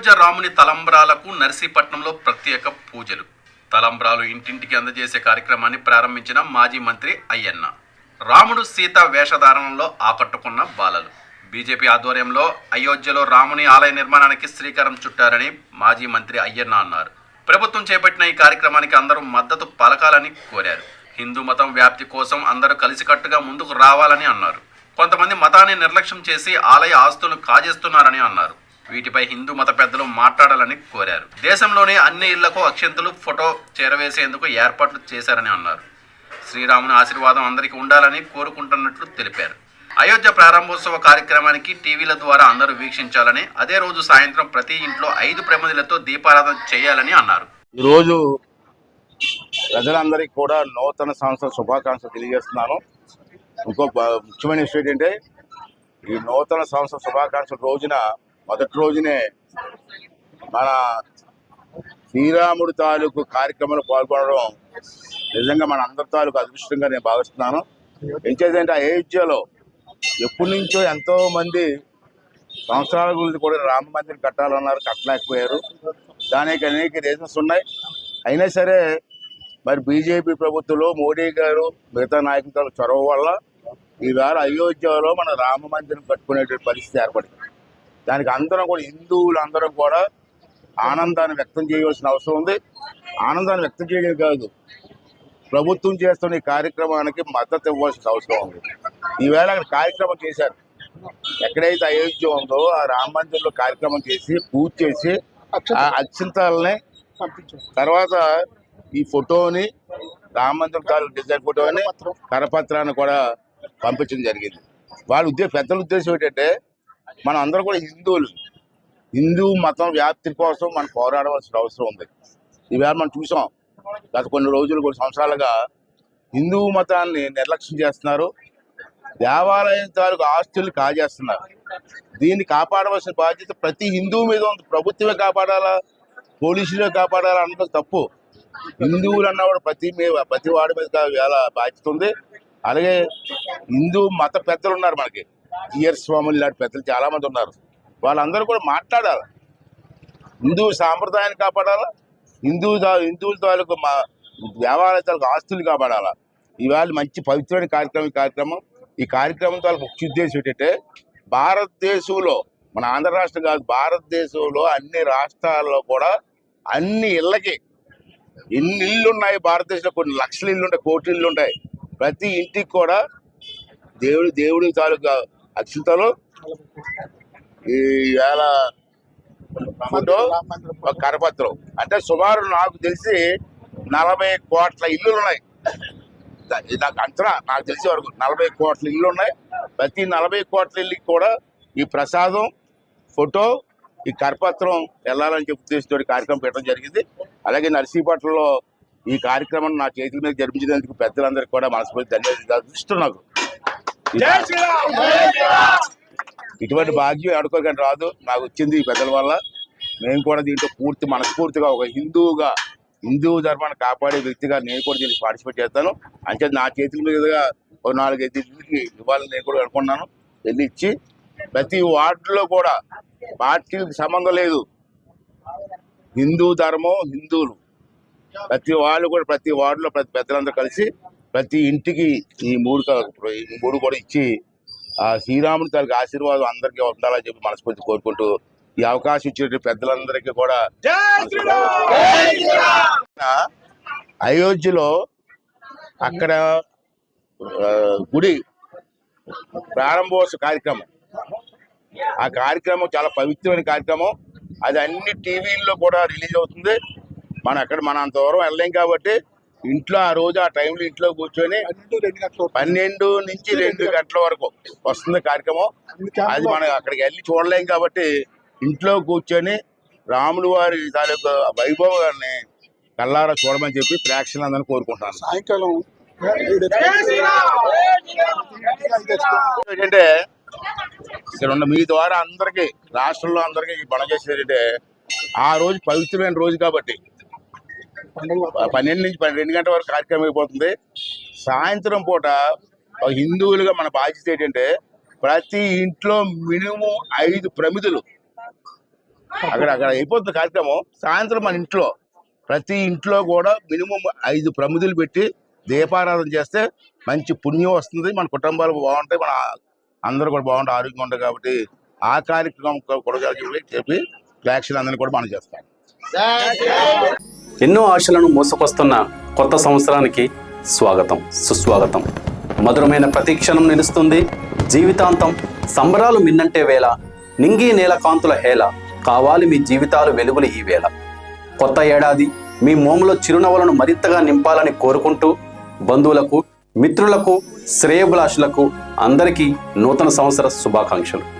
అయోధ్య రాముని తలంబ్రాలకు నర్సీపట్నంలో ప్రత్యేక పూజలు. తలంబ్రాలు ఇంటింటికి అందజేసే కార్యక్రమాన్ని ప్రారంభించిన మాజీ మంత్రి అయ్యన్న. రాముడు సీత వేషధారణలో ఆకట్టుకున్న బాలలు. బీజేపీ ఆధ్వర్యంలో అయోధ్యలో రాముని ఆలయ నిర్మాణానికి శ్రీకారం చుట్టారని మాజీ మంత్రి అయ్యన్న అన్నారు. ప్రభుత్వం చేపట్టిన ఈ కార్యక్రమానికి అందరూ మద్దతు పలకాలని కోరారు. హిందూ మతం వ్యాప్తి కోసం అందరూ కలిసికట్టుగా ముందుకు రావాలని అన్నారు. కొంతమంది మతాన్ని నిర్లక్ష్యం చేసి ఆలయ ఆస్తులను కాజేస్తున్నారని అన్నారు. వీటిపై హిందూ మత పెద్దలు మాట్లాడాలని కోరారు. దేశంలోని అన్ని ఇళ్ళకు అక్షంతులు ఫోటో చేరవేసేందుకు ఏర్పాట్లు చేశారని అన్నారు. శ్రీరాముని ఆశీర్వాదం అందరికీ ఉండాలని కోరుకుంటున్నట్లు తెలిపారు. అయోధ్య ప్రారంభోత్సవ కార్యక్రమానికి టీవీల ద్వారా అందరూ వీక్షించాలని అదే రోజు సాయంత్రం ప్రతి ఇంట్లో ఐదు ప్రమదిలతో దీపారాధన చేయాలని అన్నారు. ఈరోజు ప్రజలందరికీ కూడా నూతన సంవత్సర శుభాకాంక్షలు తెలియజేస్తున్నాను. ఇంకో ముఖ్యమైన విషయం ఏంటంటే ఈ నూతన సంవత్సర శుభాకాంక్షల రోజున మొదటి రోజునే మన శ్రీరాముడి తాలూకు కార్యక్రమంలో పాల్గొనడం నిజంగా మన అందరి తాలూకు అదృష్టంగా నేను భావిస్తున్నాను. ఏం అయోధ్యలో ఎప్పటి నుంచో ఎంతో మంది సంవత్సరాల గురించి కూడా రామ మందిరం కట్టాలన్నారు కట్టలేకపోయారు. దానికి అనేక రీజన్స్ ఉన్నాయి. అయినా సరే మరి బీజేపీ ప్రభుత్వంలో మోడీ గారు మిగతా నాయకుల చొరవ వల్ల ఈవేళ అయోధ్యలో మన రామ మందిరం కట్టుకునేటువంటి పరిస్థితి ఏర్పడింది. దానికి అందరం కూడా హిందువులు అందరం కూడా ఆనందాన్ని వ్యక్తం చేయవలసిన అవసరం ఉంది. ఆనందాన్ని వ్యక్తం చేయడం కాదు ప్రభుత్వం చేస్తున్న ఈ కార్యక్రమానికి మద్దతు ఇవ్వాల్సిన అవసరం ఉంది. ఈవేళ అక్కడ కార్యక్రమం చేశారు. ఎక్కడైతే అయోధ్య ఉందో ఆ రామ మందిర్లో కార్యక్రమం చేసి పూజ చేసి ఆ అత్యంతాలని తర్వాత ఈ ఫోటోని రామ మందిరం తాలూకు డిజైన్ ఫోటోని కరపత్రాన్ని కూడా పంపించడం జరిగింది. వాళ్ళ ఉద్దేశం పెద్దల ఉద్దేశం ఏంటంటే మనం అందరం కూడా హిందువులు. హిందూ మతం వ్యాప్తి కోసం మనం పోరాడవలసిన అవసరం ఉంది. ఈవేళ మనం చూసాం గత కొన్ని రోజులు కొన్ని సంవత్సరాలుగా హిందూ మతాన్ని నిర్లక్ష్యం చేస్తున్నారు. దేవాలయం తాలూకు ఆస్తులు కాజేస్తున్నారు. దీన్ని కాపాడవలసిన బాధ్యత ప్రతి హిందువు మీద ఉంది. ప్రభుత్వమే కాపాడాలా? పోలీసులే కాపాడాలా అన్నది తప్పు. హిందువులు అన్నవాడు ప్రతి మీద ప్రతి వాడి మీద వేళ బాధ్యత ఉంది. అలాగే హిందూ మత పెద్దలు ఉన్నారు మనకి. జియర్ స్వాములు ఇలాంటి పెద్దలు చాలామంది ఉన్నారు. వాళ్ళందరూ కూడా మాట్లాడాలి. హిందూ సాంప్రదాయాన్ని కాపాడాలా? హిందూ తా- హిందువుల తాలూకు మా దేవాలయ తాలూకు ఆస్తులు కాపాడాలా? ఇవాళ మంచి పవిత్రమైన కార్యక్రమం ఈ కార్యక్రమం ఈ కార్యక్రమం తాలూకు ముఖ్య ఉద్దేశం ఏంటంటే భారతదేశంలో మన ఆంధ్ర రాష్ట్రం కాదు భారతదేశంలో అన్ని రాష్ట్రాల్లో కూడా అన్ని ఇళ్ళకి ఎన్ని ఇళ్ళు ఉన్నాయి భారతదేశంలో? కొన్ని లక్షల ఇళ్ళు ఉంటాయి కోటి ఇళ్ళు ఉంటాయి ప్రతి ఇంటికి కూడా దేవుడి దేవుడి తాలూకా అక్షింతలు ఈ వేళ ఫోటో ఒక కరపత్రం. అంటే సుమారు నాకు తెలిసి నలభై కోట్ల ఇల్లులు ఉన్నాయి నాకు అంచనా నాకు తెలిసే వరకు నలభై కోట్ల ఇల్లు ఉన్నాయి ప్రతి నలభై కోట్ల ఇల్లుకి కూడా ఈ ప్రసాదం ఫోటో ఈ కరపత్రం వెళ్ళాలని చెప్పి ఉద్దేశంతో కార్యక్రమం పెట్టడం జరిగింది. అలాగే నర్సీపట్నంలో ఈ కార్యక్రమం నా చేతుల మీద జరిపించినందుకు పెద్దలందరికీ కూడా మనస్ఫూర్తి ధన్యవాదాలు. ఇష్టం నాకు. ఇటువంటి భాగ్యం ఆడుకోకండి రాదు. నాకు వచ్చింది ఈ పెద్దల వల్ల. నేను కూడా దీంట్లో పూర్తి మనస్ఫూర్తిగా ఒక హిందువుగా హిందూ ధర్మాన్ని కాపాడే వ్యక్తిగా నేను కూడా దీనికి పార్టిసిపేట్ చేస్తాను. అంటే నా చేతుల మీదుగా ఒక నాలుగు ఐదు ఇంటికి ఇవ్వాలని నేను కూడా అనుకున్నాను వెళ్ళి ఇచ్చి ప్రతి వార్డులో కూడా పార్టీలకు సంబంధం లేదు. హిందూ ధర్మం హిందువులు. ప్రతి వాళ్ళు కూడా ప్రతి వార్డులో ప్రతి పెద్దలందరూ కలిసి ప్రతి ఇంటికి ఈ మూడు మూడు కూడా ఇచ్చి ఆ శ్రీరాముని తనకి ఆశీర్వాదం అందరికీ ఉండాలని చెప్పి మనస్ఫూర్తి కోరుకుంటూ ఈ అవకాశం ఇచ్చిన పెద్దలందరికీ కూడా అయోధ్యలో అక్కడ గుడి ప్రారంభోత్సవ కార్యక్రమం. ఆ కార్యక్రమం చాలా పవిత్రమైన కార్యక్రమం. అది అన్ని టీవీల్లో కూడా రిలీజ్ అవుతుంది. మనం అక్కడ మనం అంత దూరం వెళ్ళలేం కాబట్టి ఇంట్లో ఆ రోజు ఆ టైంలో ఇంట్లో కూర్చొని పన్నెండు నుంచి రెండు గంటల వరకు వస్తుంది కార్యక్రమం. అది మనం అక్కడికి వెళ్ళి చూడలేం కాబట్టి ఇంట్లో కూర్చొని రాములు వారి తాలూకు వైభవాన్ని కల్లారా చూడమని చెప్పి ప్రేక్షకులందరినీ కోరుకుంటున్నాను సాయంకాలం. ఏంటంటే ఇక్కడ ఉన్న మీ ద్వారా అందరికి రాష్ట్రంలో అందరికి మనం చేసేది ఏంటంటే ఆ రోజు పవిత్రమైన రోజు కాబట్టి పన్నెండు నుంచి పన్నెండు గంటల వరకు కార్యక్రమం అయిపోతుంది. సాయంత్రం పూట హిందువులుగా మన బాధ్యత ఏంటంటే ప్రతి ఇంట్లో మినిమం ఐదు ప్రమిదలు. అక్కడ అక్కడ అయిపోతుంది కార్యక్రమం. సాయంత్రం మన ఇంట్లో ప్రతి ఇంట్లో కూడా మినిమం ఐదు ప్రమిదులు పెట్టి దీపారాధన చేస్తే మంచి పుణ్యం వస్తుంది. మన కుటుంబాలు బాగుంటాయి. మన అందరూ కూడా బాగుంటాయి ఆరోగ్యంగా ఉంటాయి కాబట్టి ఆ కార్యక్రమం కూడా చెప్పి వ్యాక్సిన్ అందరినీ కూడా మనం చేస్తాం. ఎన్నో ఆశలను మోసుకొస్తున్న కొత్త సంవత్సరానికి స్వాగతం సుస్వాగతం. మధురమైన ప్రతీక్షణం నిలుస్తుంది. జీవితాంతం సంబరాలు మిన్నంటే వేళ నింగి నేల కాంతుల హేళ కావాలి మీ జీవితాలు వెలుగులు ఈ వేళ. కొత్త ఏడాది మీ మోములో చిరునవ్వులను మరింతగా నింపాలని కోరుకుంటూ బంధువులకు మిత్రులకు శ్రేయభిలాషులకు అందరికీ నూతన సంవత్సర శుభాకాంక్షలు.